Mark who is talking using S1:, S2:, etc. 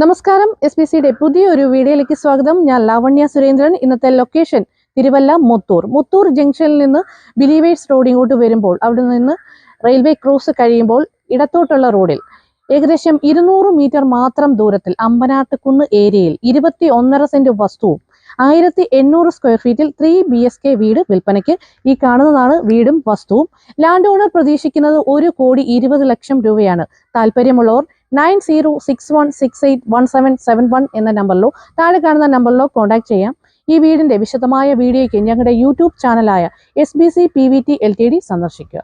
S1: നമസ്കാരം S P സിയുടെ പുതിയൊരു വീഡിയോയിലേക്ക് സ്വാഗതം. ഞാൻ ലാവണ്യ സുരേന്ദ്രൻ. ഇന്നത്തെ ലൊക്കേഷൻ തിരുവല്ല മുത്തൂർ. മുത്തൂർ ജംഗ്ഷനിൽ നിന്ന് ബിലീവേഴ്സ് റോഡ് ഇങ്ങോട്ട് വരുമ്പോൾ അവിടെ നിന്ന് റെയിൽവേ ക്രോസ് കഴിയുമ്പോൾ ഇടത്തോട്ടുള്ള റോഡിൽ ഏകദേശം ഇരുന്നൂറ് മീറ്റർ മാത്രം ദൂരത്തിൽ അമ്പനാട്ടുകുന്ന് ഏരിയയിൽ ഇരുപത്തി ഒന്നര സെന്റ് വസ്തുവും ആയിരത്തി എണ്ണൂറ് സ്ക്വയർ ഫീറ്റിൽ ത്രീ ബി എസ് കെ വീട് വിൽപ്പനയ്ക്ക് ഈ കാണുന്നതാണ് വീടും വസ്തുവും. ലാൻഡ് ഓണർ പ്രതീക്ഷിക്കുന്നത് ഒരു കോടി ഇരുപത് ലക്ഷം രൂപയാണ്. താല്പര്യമുള്ളവർ nine zero six one six eight one seven seven one എന്ന നമ്പറിലോ താഴെ കാണുന്ന നമ്പറിലോ കോൺടാക്ട് ചെയ്യാം. ഈ വീടിന്റെ വിശദമായ വീഡിയോയ്ക്ക് ഞങ്ങളുടെ YouTube ചാനലായ S B C P V T L T D സന്ദർശിക്കുക.